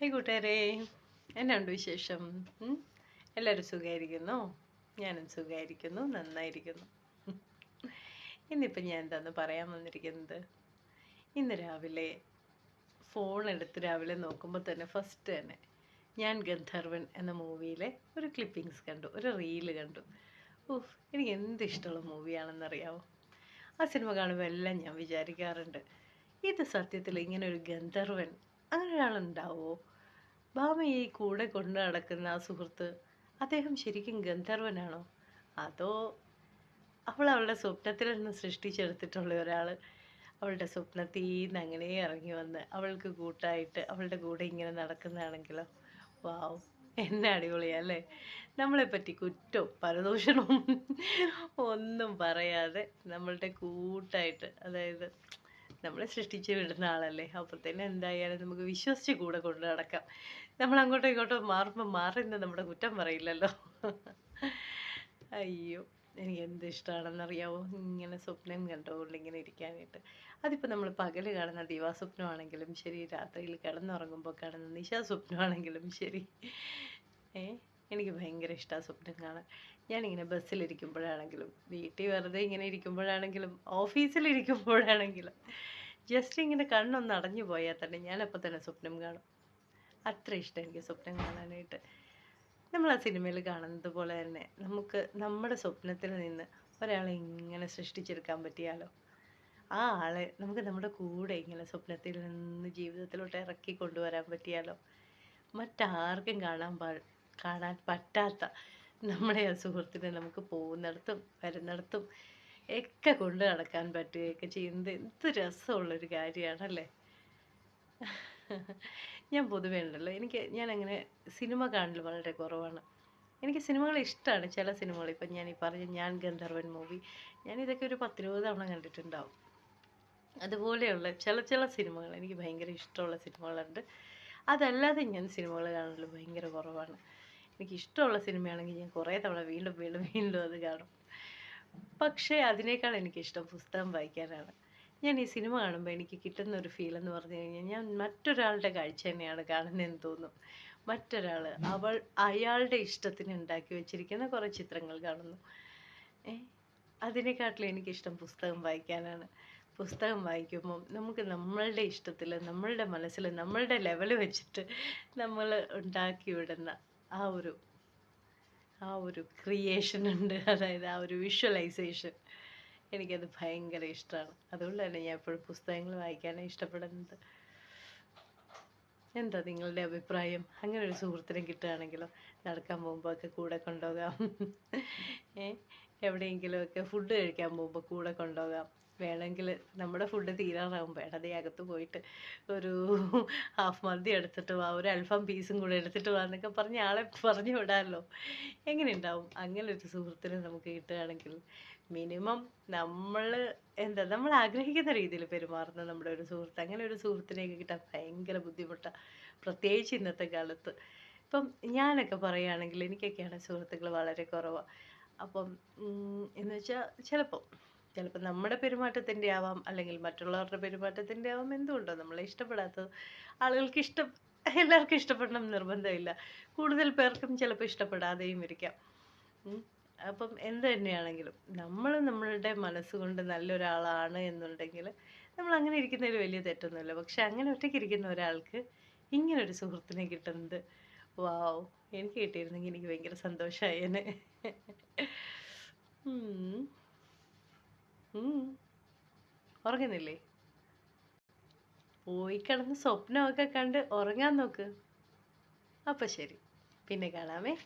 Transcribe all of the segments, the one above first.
Hi കൂട്ടുകാരെ. എന്നാണ്ട് വിശേഷം? എല്ലാവരും സുഖമായിരിക്കുന്നു ഞാനും സുഖമായിരിക്കുന്നു നന്നായിരിക്കുന്നു. ഇന്നിപ്പം ഞാൻ എന്താന്ന് പറയാൻ വന്നിരിക്കുന്നത്? ഇന്ന് രാവിലെ ഫോൺ എടുത്ത് രാവിലെ നോക്കുമ്പോൾ തന്നെ ഫസ്റ്റ് തന്നെ ഞാൻ ഗന്ധർവൻ എന്ന മൂവിയിലെ ഒരു ക്ലിപ്പിങ്സ് കണ്ടു. ഒരു റീൽ കണ്ടു. ഉഫ് എനിക്ക് എന്ത് ഇഷ്ടമുള്ള മൂവിയാണെന്നറിയാമോ ആ സിനിമ കാണുമ്പോൾ എല്ലാം ഞാൻ വിചാരിക്കാറുണ്ട്. ഇത് സത്യത്തിൽ ഇങ്ങനെ ഒരു ഗന്ധർവൻ അങ്ങനെ ഒരാളുണ്ടാവോ? ഭാമ ഈ കൂടെ കൊണ്ടു നടക്കുന്ന ആ സുഹൃത്ത് അദ്ദേഹം ശരിക്കും ഗന്ധർവനാണോ? അതോ അവൾ അവളുടെ സ്വപ്നത്തിൽ നിന്ന് സൃഷ്ടിച്ചെടുത്തിട്ടുള്ള ഒരാൾ അവളുടെ സ്വപ്നത്തിൽ നിന്ന് അങ്ങനെ ഇറങ്ങി വന്ന് അവൾക്ക് കൂട്ടായിട്ട് അവളുടെ കൂടെ ഇങ്ങനെ നടക്കുന്നതാണെങ്കിലോ? വാവ് എന്നെ അടിപൊളിയല്ലേ? നമ്മളെ പറ്റി കുറ്റവും പരദൂഷണവും ഒന്നും പറയാതെ നമ്മളുടെ കൂട്ടായിട്ട് അതായത് നമ്മളെ സൃഷ്ടിച്ച് വിടുന്ന ആളല്ലേ? അപ്പോൾ തന്നെ എന്തായാലും നമുക്ക് വിശ്വസിച്ച് കൂടെ കൊണ്ട് നടക്കാം. നമ്മൾ അങ്ങോട്ടോ ഇങ്ങോട്ടും മാറുമ്പോൾ മാറുന്ന നമ്മുടെ കുറ്റം പറയില്ലല്ലോ. അയ്യോ എനിക്ക് എന്ത് ഇഷ്ടമാണെന്നറിയാവോ ഇങ്ങനെ സ്വപ്നം കണ്ടുകൊണ്ട് ഇങ്ങനെ ഇരിക്കാനായിട്ട്. അതിപ്പോൾ നമ്മൾ പകൽ കാണുന്ന ദിവാസ്വപ്നമാണെങ്കിലും ശരി രാത്രിയിൽ കിടന്നുറങ്ങുമ്പോൾ കാണുന്ന നിശാസ്വപ്നമാണെങ്കിലും ശരി. ഏ? എനിക്ക് ഭയങ്കര ഇഷ്ടമാണ് സ്വപ്നം കാണാൻ. ഞാനിങ്ങനെ ബസ്സിലിരിക്കുമ്പോഴാണെങ്കിലും വീട്ടിൽ വെറുതെ ഇങ്ങനെ ഇരിക്കുമ്പോഴാണെങ്കിലും ഓഫീസിലിരിക്കുമ്പോഴാണെങ്കിലും ജസ്റ്റ് ഇങ്ങനെ കണ്ണൊന്ന് അടഞ്ഞു പോയാൽ തന്നെ ഞാനപ്പോൾ തന്നെ സ്വപ്നം കാണും. അത്ര ഇഷ്ടം എനിക്ക് സ്വപ്നം കാണാനായിട്ട്. നമ്മൾ ആ സിനിമയിൽ കാണുന്നത് പോലെ തന്നെ നമുക്ക് നമ്മുടെ സ്വപ്നത്തിൽ നിന്ന് ഒരാളെ ഇങ്ങനെ സൃഷ്ടിച്ചെടുക്കാൻ പറ്റിയാലോ? ആ ആളെ നമുക്ക് നമ്മുടെ കൂടെ ഇങ്ങനെ സ്വപ്നത്തിൽ നിന്ന് ജീവിതത്തിലോട്ട് ഇറക്കി കൊണ്ടുവരാൻ പറ്റിയാലോ? മറ്റാർക്കും കാണാൻ പാ കാണാൻ പറ്റാത്ത നമ്മുടെ ആ സുഹൃത്തിനെ നമുക്ക് പോകുന്നിടത്തും വരുന്നിടത്തും ഒക്കെ കൊണ്ട് നടക്കാൻ പറ്റുകയൊക്കെ ചെയ്യുന്നത്. എന്ത് രസമുള്ളൊരു കാര്യമാണല്ലേ ഞാൻ പൊതുവേ ഉണ്ടല്ലോ. എനിക്ക് ഞാൻ അങ്ങനെ സിനിമ കാണൽ വളരെ കുറവാണ്. എനിക്ക് സിനിമകൾ ഇഷ്ടമാണ് ചില സിനിമകൾ ഇപ്പം ഞാൻ ഈ പറഞ്ഞ ഞാൻ ഗന്ധർവൻ മൂവി ഞാൻ ഇതൊക്കെ ഒരു പത്തിരുപത് തവണ കണ്ടിട്ടുണ്ടാവും. അതുപോലെയുള്ള ചില ചില സിനിമകൾ എനിക്ക് ഭയങ്കര ഇഷ്ടമുള്ള സിനിമകളുണ്ട്. അതല്ലാതെ ഞാൻ സിനിമകൾ കാണൽ ഭയങ്കര കുറവാണ്. എനിക്ക് ഇഷ്ടമുള്ള സിനിമയാണെങ്കിൽ ഞാൻ കുറേ തവണ വീണ്ടും വീണ്ടും വീണ്ടും അത് കാണും. പക്ഷേ അതിനേക്കാൾ എനിക്കിഷ്ടം പുസ്തകം വായിക്കാനാണ്. ഞാൻ ഈ സിനിമ കാണുമ്പോൾ എനിക്ക് കിട്ടുന്ന ഒരു ഫീൽ എന്ന് പറഞ്ഞു കഴിഞ്ഞാൽ ഞാൻ മറ്റൊരാളുടെ കാഴ്ച തന്നെയാണ് കാണുന്നതെന്ന് തോന്നും. മറ്റൊരാൾ അവൾ അയാളുടെ ഇഷ്ടത്തിന് ഉണ്ടാക്കി വെച്ചിരിക്കുന്ന കുറേ ചിത്രങ്ങൾ കാണുന്നു. ഏ അതിനെക്കാട്ടിലും എനിക്കിഷ്ടം പുസ്തകം വായിക്കാനാണ്. പുസ്തകം വായിക്കുമ്പോൾ നമുക്ക് നമ്മളുടെ ഇഷ്ടത്തിൽ നമ്മളുടെ മനസ്സിൽ നമ്മളുടെ ലെവൽ വെച്ചിട്ട് നമ്മൾ ഉണ്ടാക്കി വിടുന്ന ആ ഒരു ആ ഒരു ക്രിയേഷൻ ഉണ്ട്. അതായത് ആ ഒരു വിഷ്വലൈസേഷൻ എനിക്കത് ഭയങ്കര ഇഷ്ടമാണ് അതുകൊണ്ട് തന്നെ ഞാൻ എപ്പോഴും പുസ്തകങ്ങൾ വായിക്കാനാണ് ഇഷ്ടപ്പെടുന്നത്. എന്താ നിങ്ങളുടെ അഭിപ്രായം? അങ്ങനെ ഒരു സുഹൃത്തിനെ കിട്ടുകയാണെങ്കിലോ? നടക്കാൻ പോകുമ്പോൾ ഒക്കെ കൂടെ കൊണ്ടുപോകാം. എവിടെയെങ്കിലുമൊക്കെ ഫുഡ് കഴിക്കാൻ പോകുമ്പോൾ കൂടെ കൊണ്ടുപോകാം. വേണമെങ്കിൽ നമ്മുടെ ഫുഡ് തീരാറാകുമ്പോൾ ഇടതേ അകത്ത് പോയിട്ട് ഒരു ഹാഫ് മന്തി എടുത്തിട്ട് വാ ഒരു അൽഫാം പീസും കൂടെ എടുത്തിട്ട് വാ എന്നൊക്കെ പറഞ്ഞ് ആളെ പറഞ്ഞു വിടാമല്ലോ എങ്ങനെ ഉണ്ടാവും അങ്ങനെ ഒരു സുഹൃത്തിനെ നമുക്ക് കിട്ടുകയാണെങ്കിൽ മിനിമം നമ്മൾ എന്താ നമ്മൾ ആഗ്രഹിക്കുന്ന രീതിയിൽ പെരുമാറുന്ന നമ്മുടെ ഒരു സുഹൃത്ത് അങ്ങനെ ഒരു സുഹൃത്തിനെയൊക്കെ കിട്ടാൻ ഭയങ്കര ബുദ്ധിമുട്ടാണ് പ്രത്യേകിച്ച് ഇന്നത്തെ കാലത്ത്. ഇപ്പം ഞാനൊക്കെ പറയുകയാണെങ്കിൽ എനിക്കൊക്കെയാണ് സുഹൃത്തുക്കൾ വളരെ കുറവാണ് അപ്പം എന്ന് വെച്ചാൽ ചിലപ്പോൾ ചിലപ്പോൾ നമ്മുടെ പെരുമാറ്റത്തിന്റെ ആവാം അല്ലെങ്കിൽ മറ്റുള്ളവരുടെ പെരുമാറ്റത്തിന്റെ ആവാം എന്തുകൊണ്ടോ നമ്മളെ ഇഷ്ടപ്പെടാത്തത്. ആളുകൾക്ക് ഇഷ്ടം എല്ലാവർക്കും ഇഷ്ടപ്പെടണം നിർബന്ധമില്ല. കൂടുതൽ പേർക്കും ചിലപ്പോൾ ഇഷ്ടപ്പെടാതെയും ഇരിക്കാം. അപ്പം എന്ത് തന്നെയാണെങ്കിലും നമ്മൾ നമ്മളുടെ മനസ്സുകൊണ്ട് നല്ലൊരാളാണ് എന്നുണ്ടെങ്കിൽ നമ്മൾ അങ്ങനെ ഇരിക്കുന്നതിൽ വലിയ തെറ്റൊന്നുമില്ല. പക്ഷെ അങ്ങനെ ഒറ്റയ്ക്ക് ഇരിക്കുന്ന ഒരാൾക്ക് ഇങ്ങനൊരു സുഹൃത്തിനെ കിട്ടുന്നത് വാവ് എനിക്ക് കിട്ടിയിരുന്നെങ്കിൽ എനിക്ക് ഭയങ്കര സന്തോഷമായേനെ ഉറങ്ങുന്നില്ലേ? പോയി കിടന്ന് സ്വപ്നമൊക്കെ കണ്ട് ഉറങ്ങാൻ നോക്ക്. അപ്പം ശരി. പിന്നെ കാണാമേ.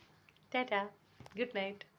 ടാറ്റാ. Good night.